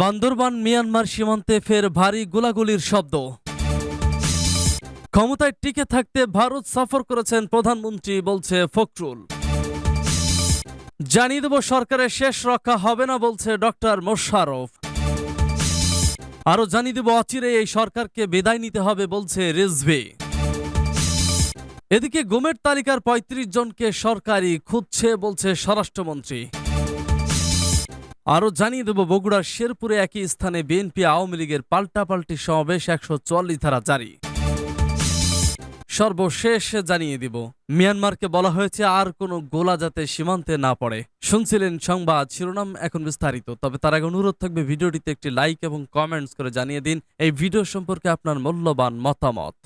Bandarban, Myanmar সীমান্তে ফের ভারী গোলাগুলির শব্দ। ক্ষমতায় টিকে থাকতে ভারত সফর করেছেন প্রধানমন্ত্রী, বলছে ফখরুল। জানিয়ে দেব, সরকারের শেষ রক্ষা হবে না, বলছে ডক্টর মোশারফ আরও জানিয়ে দেব, অচিরে এই সরকারকে বিদায় নিতে হবে, বলছে রিজভি। এদিকে গুমের তালিকার ৩৫ জনকে সরকারি খুঁজছে, বলছে স্বরাষ্ট্রমন্ত্রী। আরও জানিয়ে দেব, বগুড়ার শেরপুরে একই স্থানে বিএনপি আওয়ামী লীগের পাল্টাপাল্টি সমাবেশ একশো চুয়াল্লিশ ধারা জারি। সর্বশেষ জানিয়ে দিব, মিয়ানমারকে বলা হয়েছে আর কোনো গোলা যাতে সীমান্তে না পড়ে। শুনছিলেন সংবাদ শিরোনাম এখন বিস্তারিত, তবে তার আগে অনুরোধ থাকবে ভিডিওটিতে একটি লাইক এবং কমেন্টস করে জানিয়ে দিন। এই ভিডিও সম্পর্কে আপনার মূল্যবান মতামত।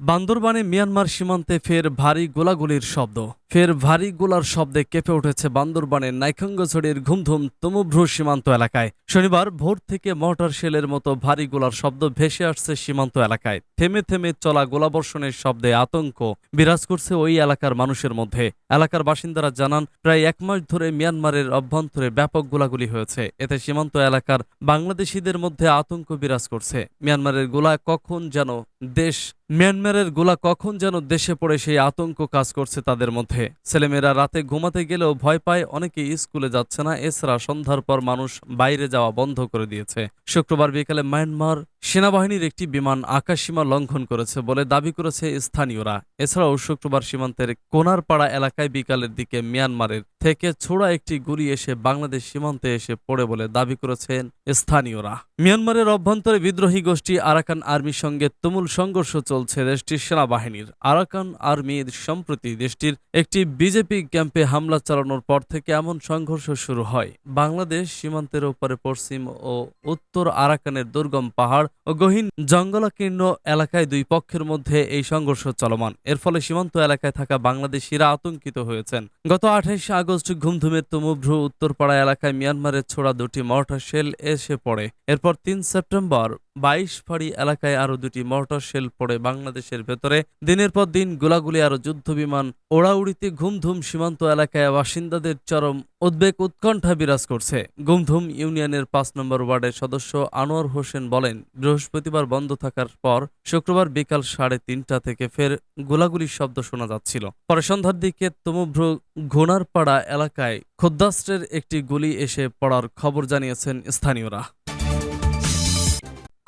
বান্দরবানে মিয়ানমার সীমান্তে ফের ভারী গোলাগুলির শব্দ। ফের ভারী গোলার শব্দে কেঁপে উঠেছে বান্দরবানের নাইখঙ্গছড়ির ঘুমধুম তমুভ্রু সীমান্ত এলাকায়। শনিবার ভোর থেকে মর্টার শেলের মতো ভারী গোলার শব্দ ভেসে আসছে সীমান্ত এলাকায়। থেমে থেমে চলা গোলাবর্ষণের শব্দে আতঙ্ক বিরাজ করছে ওই এলাকার মানুষের মধ্যে। এলাকার বাসিন্দারা জানান, প্রায় এক মাস ধরে মিয়ানমারের অভ্যন্তরে ব্যাপক গোলাগুলি হয়েছে। এতে সীমান্ত এলাকার বাংলাদেশিদের মধ্যে আতঙ্ক বিরাজ করছে। মিয়ানমারের গোলা কখন যেন দেশ মিয়ানমারের গোলা কখন যেন দেশে পড়ে সেই আতঙ্ক কাজ করছে তাদের মধ্যে। ছেলেমেয়েরা রাতে ঘুমাতে গেলেও ভয় পায় অনেকে স্কুলে যাচ্ছে না, এছাড়া সন্ধ্যার পর মানুষ বাইরে যাওয়া বন্ধ করে দিয়েছে। শুক্রবার বিকালে মায়ানমার সেনাবাহিনীর একটি বিমান আকাশসীমা লঙ্ঘন করেছে বলে দাবি করেছে স্থানীয়রা। এছাড়াও শুক্রবার সীমান্তের কোনারপাড়া এলাকায় বিকালের দিকে মিয়ানমারের থেকে ছোড়া একটি গুলি এসে বাংলাদেশ সীমান্তে এসে পড়ে বলে দাবি করেছেন স্থানীয়রা। মিয়ানমারের অভ্যন্তরে বিদ্রোহী গোষ্ঠী আরাকান আর্মির সঙ্গে তুমুল সংঘর্ষ চলছে দেশটির সেনাবাহিনীর। আরাকান আর্মির সম্প্রতি দেশটির একটি বিজেপি ক্যাম্পে হামলা চালানোর পর থেকে এমন সংঘর্ষ শুরু হয়। বাংলাদেশ সীমান্তের ওপরে পশ্চিম ও উত্তর আরাকানের দুর্গম পাহাড় ও গহীন জঙ্গলাকীর্ণ এলাকায় দুই পক্ষের মধ্যে এই সংঘর্ষ চলমান। এর ফলে সীমান্ত এলাকায় থাকা বাংলাদেশিরা আতঙ্কিত হয়েছেন। গত আঠাইশে আগস্ট ঘুমধুমের তুমুভ্রু উত্তরপাড়া এলাকায় মিয়ানমারের ছোড়া দুটি মর্টার শেল এসে পড়ে। এরপর তিন সেপ্টেম্বর বাইশ ফাড়ি এলাকায় আরও দুটি মর্টার শেল পড়ে বাংলাদেশের ভেতরে। দিনের পর দিন গোলাগুলি আরও যুদ্ধবিমান ওড়াউড়িতে ঘুমধুম সীমান্ত এলাকায় বাসিন্দাদের চরম উদ্বেগ উৎকণ্ঠা বিরাজ করছে। গুমধুম ইউনিয়নের পাঁচ নম্বর ওয়ার্ডের সদস্য আনোয়ার হোসেন বলেন, বৃহস্পতিবার বন্ধ থাকার পর শুক্রবার বিকাল সাড়ে তিনটা থেকে ফের গোলাগুলির শব্দ শোনা যাচ্ছিল। পরে সন্ধ্যার দিকে তমুভ্র ঘোনারপাড়া এলাকায় খোদ্দাস্ত্রের একটি গুলি এসে পড়ার খবর জানিয়েছেন স্থানীয়রা।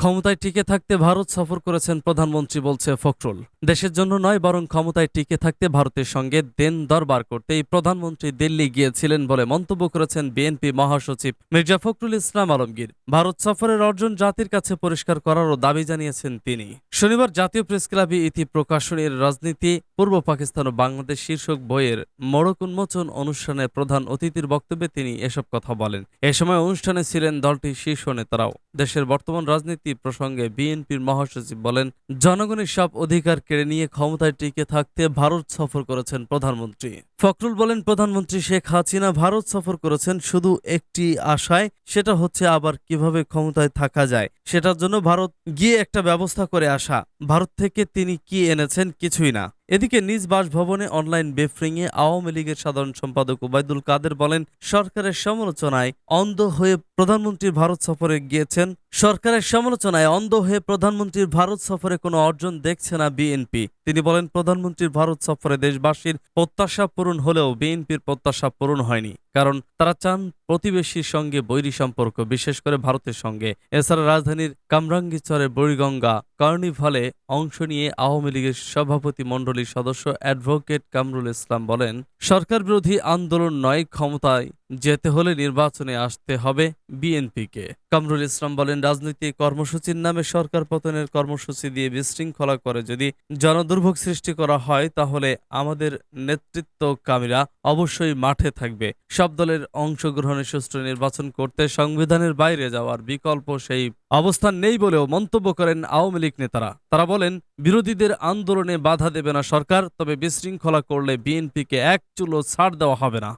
ক্ষমতায় টিকে থাকতে ভারত সফর করেছেন প্রধানমন্ত্রী বলছে ফখরুল। দেশের জন্য নয়, বরং ক্ষমতায় টিকে থাকতে ভারতের সঙ্গে দেন দরবার করতেই প্রধানমন্ত্রী দিল্লি গিয়েছিলেন বলে মন্তব্য করেছেন বিএনপি মহাসচিব মির্জা ফখরুল ইসলাম আলমগীর। ভারত সফরের অর্জন জাতির কাছে পরিষ্কার করারও দাবি জানিয়েছেন তিনি। শনিবার জাতীয় প্রেস ক্লাবে ইতি প্রকাশনীর রাজনীতি, পূর্ব পাকিস্তান ও বাংলাদেশ শীর্ষক বইয়ের মোড়ক উন্মোচন অনুষ্ঠানে প্রধান অতিথির বক্তব্যে তিনি এসব কথা বলেন। এ সময় অনুষ্ঠানে ছিলেন দলটির শীর্ষ নেতারাও। দেশের বর্তমান রাজনীতি প্রসঙ্গে বিএনপির মহাসচিব বলেন, জনগণের সব অধিকার কেড়ে নিয়ে ক্ষমতায় টিকে থাকতে ভারত সফর করেছেন প্রধানমন্ত্রী। ফখরুল বলেন, প্রধানমন্ত্রী শেখ হাসিনা ভারত সফর করেছেন শুধু একটি আশায়, সেটা হচ্ছে আবার কীভাবে ক্ষমতায় থাকা যায়, সেটার জন্য ভারত গিয়ে একটা ব্যবস্থা করে আসা। ভারত থেকে তিনি কি এনেছেন কিছুই না। এদিকে নিজ বাসভবনে অনলাইন বেফ্রিংয়ে আওয়ামী লীগের সাধারণ সম্পাদক ওবায়দুল কাদের বলেন, সরকারের সমালোচনায় অন্ধ হয়ে প্রধানমন্ত্রীর ভারত সফরে গিয়েছেন। সরকারের সমালোচনায় অন্ধ হয়ে প্রধানমন্ত্রীর ভারত সফরে কোনো অর্জন দেখছে না বিএনপি। তিনি বলেন, প্রধানমন্ত্রীর ভারত সফরে দেশবাসীর প্রত্যাশা পূরণ হলেও বিএনপির প্রত্যাশা পূরণ হয়নি, কারণ তারা চান প্রতিবেশীর সঙ্গে বৈরী সম্পর্ক, বিশেষ করে ভারতের সঙ্গে। এছাড়া রাজধানীর কামরাঙ্গীচরে বড়িগঙ্গা কার্নিভালে অংশ নিয়ে আওয়ামী লীগের সভাপতি মণ্ডলীর সদস্য অ্যাডভোকেট কামরুল ইসলাম বলেন সরকার বিরোধী আন্দোলন নয়, ক্ষমতায় যেতে হলে নির্বাচনে আসতে হবে বিএনপিকে। কামরুল ইসলাম বলেন রাজনীতি কর্মসূচির নামে সরকার পতনের কর্মসূচি দিয়ে বিশৃঙ্খলা করে যদি জনদুর্ভোগ সৃষ্টি করা হয়, তাহলে আমাদের নেতৃত্ব কামীরা অবশ্যই মাঠে থাকবে। সব দলের অংশগ্রহণে সুষ্ঠু নির্বাচন করতে সংবিধানের বাইরে যাওয়ার বিকল্প সেই অবস্থান নেই বলেও মন্তব্য করেন আওয়ামী লীগ নেতারা। তারা বলেন, বিরোধীদের আন্দোলনে বাধা দেবে না সরকার, তবে বিশৃঙ্খলা করলে বিএনপিকে এক চুলো ছাড় দেওয়া হবে না।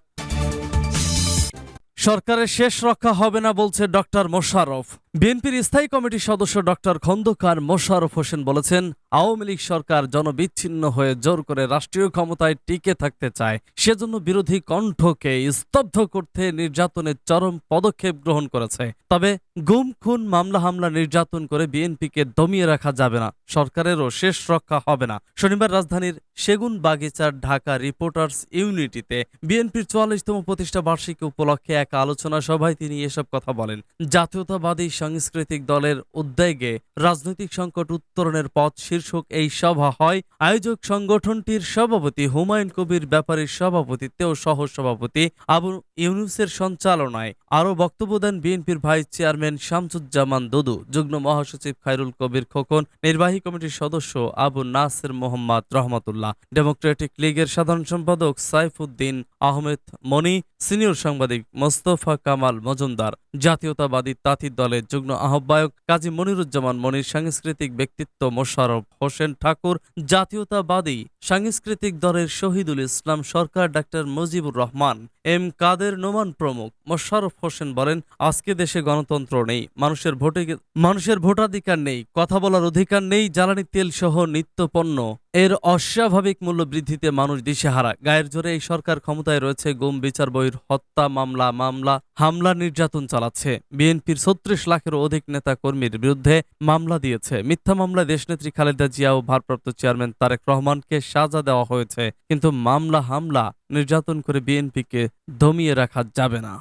সরকারের শেষ রক্ষা হবে না বলছে ডক্টর মোশাররফ। বিএনপির স্থায়ী কমিটির সদস্য ডক্টর খন্দকার মোশাররফ হোসেন বলেছেন, আওয়ামী লীগ সরকার জনবিচ্ছিন্ন হয়ে জোর করে রাষ্ট্রীয় ক্ষমতায় টিকে থাকতে চায়। সেজন্য বিরোধী কণ্ঠকে স্তব্ধ করতে নির্যাতনের চরম পদক্ষেপ গ্রহণ করেছে। তবে গুম, খুন, মামলা, হামলা, নির্যাতন করে বিএনপিকে দমিয়ে রাখা যাবে না। সরকারেরও শেষ রক্ষা হবে না। শনিবার রাজধানীর সেগুন বাগিচার ঢাকা রিপোর্টার্স ইউনিটিতে বিএনপির চুয়াল্লিশতম প্রতিষ্ঠা বার্ষিকী উপলক্ষে এক আলোচনা সভায় তিনি এসব কথা বলেন। জাতীয়তাবাদী সাংস্কৃতিক দলের উদ্যোগে রাজনৈতিক সংকট উত্তরণের পথ শীর্ষক এই সভা হয়। আয়োজক সংগঠনটির সভাপতি হুমায়ুন কবির ব্যাপারীর সভাপতিত্বে ও সহ সভাপতি আবু ইউনুসের সঞ্চালনায় আরও বক্তব্য দেন বিএনপির ভাইস চেয়ারম্যান শামসুজ্জামান দুদু, যুগ্ম মহাসচিব খায়রুল কবির খোকন, নির্বাহী কমিটির সদস্য আবু নাসের মোহাম্মদ রহমতুল্লাহ, ডেমোক্রেটিক লীগের সাধারণ সম্পাদক সাইফুদ্দিন আহমেদ মনি, সিনিয়র সাংবাদিক মোস্তফা কামাল মজুমদার, জাতীয়তাবাদী তাঁতি দলের যুগ্ম আহ্বায়ক কাজী মনিরুজ্জামান মনির সাংস্কৃতিক ব্যক্তিত্ব মোশাররফ হোসেন ঠাকুর, জাতীয়তাবাদী সাংস্কৃতিক দলের শহীদুল ইসলাম সরকার ডাক্তার মুজিবুর রহমান, এম কাদের নোমান প্রমুখ মোশাররফ হোসেন বলেন, আজকে দেশে গণতন্ত্র নেই, মানুষের ভোটে মানুষের ভোটাধিকার নেই, কথা বলার অধিকার নেই, জ্বালানি তেল সহ নিত্যপণ্য এর অস্বাভাবিক মূল্য বৃদ্ধিতে মানুষ দিশেহারা। গায়ের জোরে এই সরকার ক্ষমতায় রয়েছে, গুম বিচার বইয়ের হত্যা মামলা মামলা, হামলা নির্যাতন চালাচ্ছে। বিএনপির ছত্রিশ লাখেরও অধিক নেতা কর্মীর বিরুদ্ধে মামলা দিয়েছে। মিথ্যা মামলায় দেশনেত্রী খালেদা জিয়া ও ভারপ্রাপ্ত চেয়ারম্যান তারেক রহমানকে সাজা দেওয়া হয়েছে। কিন্তু মামলা, হামলা, নির্যাতন করে বিএনপিকে দমিয়ে রাখা যাবে না।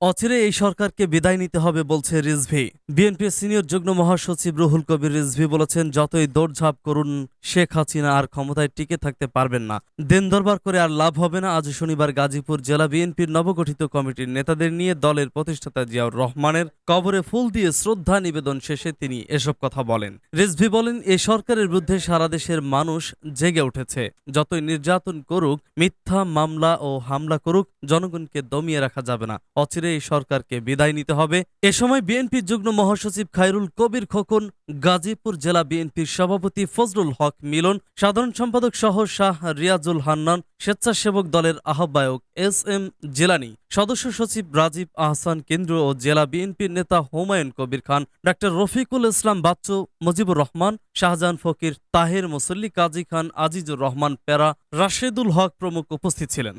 অচিরে এই সরকারকে বিদায় নিতে হবে বলছে রিজভি। বিএনপির সিনিয়র যুগ্ম মহাসচিব রুহুল কবির রিজভি বলেছেন, যতই দৌড়ঝাঁপ করুন, শেখ হাসিনা আর ক্ষমতায় টিকে থাকতে পারবেন না। দেন দরবার করে আর লাভ হবে না। আজ শনিবার গাজীপুর জেলা বিএনপির নবগঠিত কমিটির নেতাদের নিয়ে দলের প্রতিষ্ঠাতা জিয়াউর রহমানের কবরে ফুল দিয়ে শ্রদ্ধা নিবেদন শেষে তিনি এসব কথা বলেন। রিজভি বলেন এই সরকারের বিরুদ্ধে সারা দেশের মানুষ জেগে উঠেছে। যতই নির্যাতন করুক, মিথ্যা মামলা ও হামলা করুক, জনগণকে দমিয়ে রাখা যাবে না। অচিরে এই সরকারকে বিদায় নিতে হবে। এ সময় বিএনপির যুগ্ম মহাসচিব খায়রুল কবির খোকন, গাজীপুর জেলা বিএনপির সভাপতি ফজলুল হক মিলন, সাধারণ সম্পাদক সহ শাহ রিয়াজুল হান্নান, স্বেচ্ছাসেবক দলের আহ্বায়ক এস এম জেলানি, সদস্য সচিব রাজীব আহসান কেন্দ্র ও জেলা বিএনপির নেতা হুমায়ুন কবির খান, ডাক্তার রফিকুল ইসলাম বাচ্চু, মুজিবুর রহমান, শাহজাহান ফকির, তাহের মুসল্লি কাজী খান আজিজুর রহমান পেরা, রাশেদুল হক প্রমুখ উপস্থিত ছিলেন।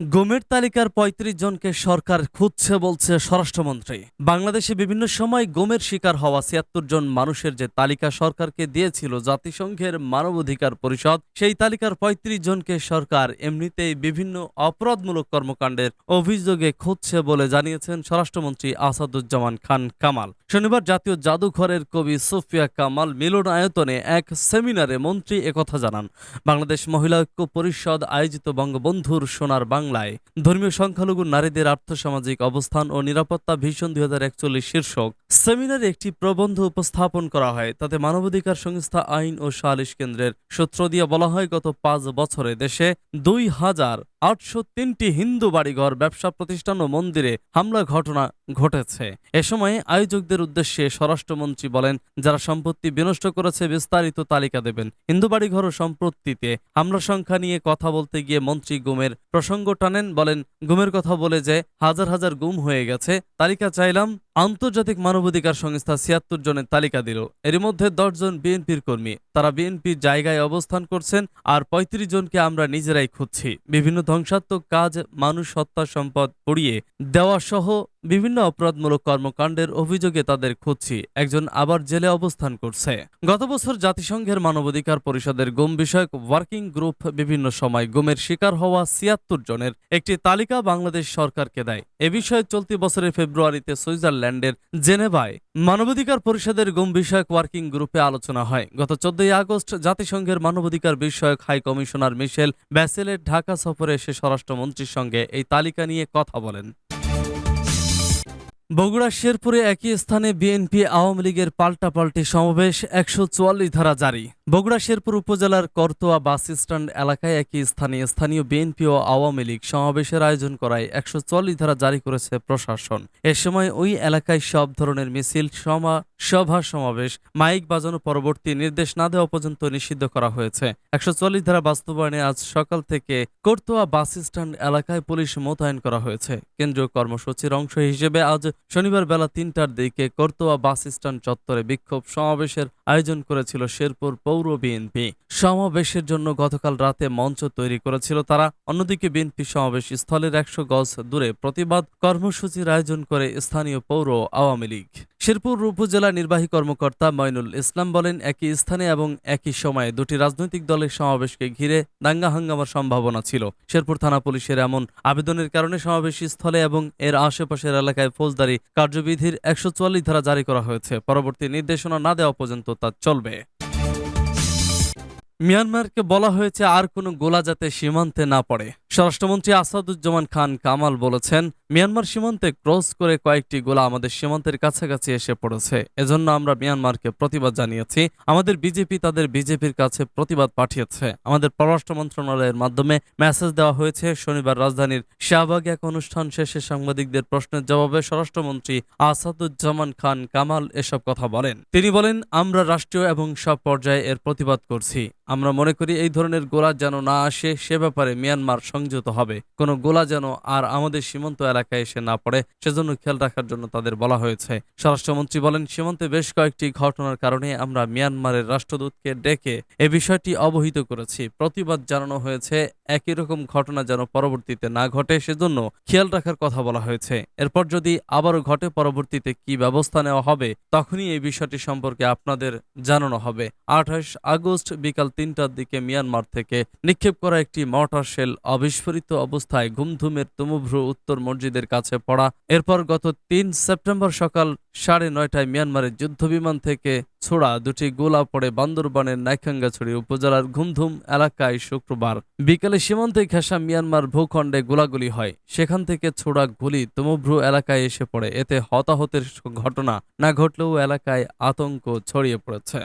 গুমের তালিকার ৩৫ জনকে সরকার খুঁজছে বলছে স্বরাষ্ট্রমন্ত্রী। বাংলাদেশে বিভিন্ন সময় গুমের শিকার হওয়া ছিয়াত্তর জন মানুষের যে তালিকা সরকারকে দিয়েছিল জাতিসংঘের মানবাধিকার পরিষদ, সেই তালিকার ৩৫ জনকে সরকার এমনিতেই বিভিন্ন অপরাধমূলক কর্মকাণ্ডের অভিযোগে খুঁজছে বলে জানিয়েছেন স্বরাষ্ট্রমন্ত্রী আসাদুজ্জামান খান কামাল। শনিবার জাতীয় জাদুঘরের কবি সুফিয়া কামাল মিলনায়তনে এক সেমিনারে মন্ত্রী একথা জানান, বাংলাদেশ মহিলা ঐক্য পরিষদ আয়োজিত বঙ্গবন্ধুর সোনার বাংলায়। ধর্মীয় সংখ্যালঘু নারীদের আর্থসামাজিক অবস্থান ও নিরাপত্তা ভীষণ দুই হাজার একচল্লিশ শীর্ষক। সেমিনারে একটি প্রবন্ধ উপস্থাপন করা হয়, তাতে মানবাধিকার সংস্থা আইন ও সালিশ কেন্দ্রের সূত্র দিয়ে বলা হয়, গত পাঁচ বছরে দেশে দুই হাজার আটশো তিনটি হিন্দু বাড়িঘর, ব্যবসা প্রতিষ্ঠান ও মন্দিরে হামলা ঘটনা ঘটেছে। এ সময় আয়োজকদের উদ্দেশ্যে স্বরাষ্ট্রমন্ত্রী বলেন, যারা সম্পত্তি বিনষ্ট করেছে, বিস্তারিত তালিকা দেবেন। হিন্দু বাড়িঘর ও সম্পত্তিতে হামলা সংখ্যা নিয়ে কথা বলতে গিয়ে মন্ত্রী গুমের প্রসঙ্গ টানেন, বলেন, গুমের কথা বলে যে হাজার হাজার গুম হয়ে গেছে। তালিকা চাইলাম, আন্তর্জাতিক মানবাধিকার সংস্থা ছিয়াত্তর জনের তালিকা দিল। এর মধ্যে দশজন বিএনপির কর্মী। তারা বিএনপির জায়গায় অবস্থান করছেন আর ৩৫ জনকে আমরা নিজেরাই খুঁজছি। বিভিন্ন ধ্বংসাত্মক কাজ মানুষ হত্যা সম্পদ পড়িয়ে দেওয়া সহ বিভিন্ন অপরাধমূলক কর্মকাণ্ডের অভিযোগে তাদের খুঁজছি। একজন আবার জেলে অবস্থান করছে। গত বছর জাতিসংঘের মানবাধিকার পরিষদের গুম বিষয়ক ওয়ার্কিং গ্রুপ বিভিন্ন সময় গুমের শিকার হওয়া ছিয়াত্তর জনের একটি তালিকা বাংলাদেশ সরকারকে দেয়। এ বিষয়ে চলতি বছরের ফেব্রুয়ারিতে সুইজারল্যান্ডের জেনেভায় মানবাধিকার পরিষদের গুম বিষয়ক ওয়ার্কিং গ্রুপে আলোচনা হয়। গত চোদ্দই আগস্ট জাতিসংঘের মানবাধিকার বিষয়ক হাই কমিশনার মিশেল ব্যাসেলের ঢাকা সফরে এসে স্বরাষ্ট্রমন্ত্রীর সঙ্গে এই তালিকা নিয়ে কথা বলেন। বগুড়া শেরপুরে একই স্থানে বিএনপি আওয়ামী লীগের পাল্টাপাল্টি সমাবেশ একশো চুয়াল্লিশ ধারা জারি। বগুড়া শেরপুর উপজেলার করতোয়া বাস স্ট্যান্ড এলাকায় একই স্থানে স্থানীয় বিএনপি ও আওয়ামী লীগ সমাবেশের আয়োজন করায় একশো চুয়াল্লিশ ধারা জারি করেছে প্রশাসন। এ সময় ওই এলাকায় সব ধরনের মিছিল সমা সভা সমাবেশ, মাইক বাজানো পরবর্তী নির্দেশ না দেওয়া পর্যন্ত নিষিদ্ধ করা হয়েছে। একশো চল্লিশ ধারা বাস্তবায়নে আজ সকাল থেকে করতোয়া বাস স্ট্যান্ড এলাকায় পুলিশ মোতায়েন করা হয়েছে। কেন্দ্রীয় কর্মসূচির অংশ হিসেবে আজ শনিবার বেলা তিনটার দিকে করতোয়া বাস স্ট্যান্ড চত্বরে বিক্ষোভ সমাবেশের আয়োজন করেছিল শেরপুর পৌর বিএনপি। সমাবেশের জন্য গতকাল রাতে মঞ্চ তৈরি করেছিল তারা। অন্যদিকে বিএনপি সমাবেশ স্থলের একশো গজ দূরে প্রতিবাদ কর্মসূচির আয়োজন করে স্থানীয় পৌর আওয়ামী লীগ। শেরপুর উপজেলা নির্বাহী কর্মকর্তা ময়নুল ইসলাম বলেন, একই স্থানে এবং একই সময়ে দুটি রাজনৈতিক দলের সমাবেশকে ঘিরে দাঙ্গা হাঙ্গামার সম্ভাবনা ছিল। শেরপুর থানা পুলিশের এমন আবেদনের কারণে সমাবেশ স্থলে এবং এর আশেপাশের এলাকায় ফৌজদারি কার্যবিধির একশো চুয়াল্লিশ ধারা জারি করা হয়েছে। পরবর্তী নির্দেশনা না দেওয়া পর্যন্ত তা চলবে। মিয়ানমারকে বলা হয়েছে, আর কোনো গোলা যাতে সীমান্তে না পড়ে। স্বরাষ্ট্রমন্ত্রী আসাদুজ্জামান খান কামাল বলেছেন, মিয়ানমার সীমান্তে ক্রস করে কয়েকটি গোলা আমাদের সীমান্তের কাছাকাছি এসে পড়েছে। এজন্য আমরা মিয়ানমারকে প্রতিবাদ জানিয়েছি। আমাদের বিজেপি তাদের বিজেপির কাছে প্রতিবাদ পাঠিয়েছে। আমাদের পররাষ্ট্র মন্ত্রণালয়ের মাধ্যমে মেসেজ দেওয়া হয়েছে, শনিবার রাজধানীর শাহবাগে এক অনুষ্ঠান শেষে সাংবাদিকদের প্রশ্নের জবাবে স্বরাষ্ট্রমন্ত্রী আসাদুজ্জামান খান কামাল এসব কথা বলেন। তিনি বলেন, আমরা রাষ্ট্রীয় এবং সব পর্যায়ে এর প্রতিবাদ করছি। আমরা মনে করি এই ধরনের গোলা যেন না আসে, সে ব্যাপারে মিয়ানমার সংযত হবে। কোনো গোলা যেন আর আমাদের সীমান্ত এলাকায় এসে না পড়ে, সেজন্য খেয়াল রাখার জন্য তাদের বলা হয়েছে। স্বরাষ্ট্রমন্ত্রী বলেন, সীমান্তে বেশ কয়েকটি ঘটনার কারণে আমরা মিয়ানমারের রাষ্ট্রদূতকে ডেকে এ বিষয়টি অবহিত করেছি। প্রতিবাদ জানানো হয়েছে, একই রকম ঘটনা যেন পরবর্তীতে না ঘটে, সেজন্য খেয়াল রাখার কথা বলা হয়েছে। এরপর যদি আবারও ঘটে, পরবর্তীতে কি ব্যবস্থা নেওয়া হবে, তখনই এই বিষয়টি সম্পর্কে আপনাদের জানানো হবে। আঠাশ আগস্ট বিকাল তিনটার দিকে মিয়ানমার থেকে নিক্ষেপ করা একটি মর্টার শেল অবিস্ফোরিত অবস্থায় ঘুমধুমের তুমুভ্রু উত্তর মসজিদের কাছে পড়া। এরপর গত তিন সেপ্টেম্বর সকাল সাড়ে নয়টায় মিয়ানমারের যুদ্ধবিমান থেকে ছোড়া দুটি গোলা পড়ে বান্দরবানের নাইখাঙ্গাছড়ি উপজেলার ঘুমধুম এলাকায় শুক্রবার। বিকেলে সীমান্তে ঘেঁষা মিয়ানমার ভূখণ্ডে গোলাগুলি হয়। সেখান থেকে ছোড়া গুলি তুমুভ্রু এলাকায় এসে পড়ে। এতে হতাহতের ঘটনা না ঘটলেও এলাকায় আতঙ্ক ছড়িয়ে পড়েছে।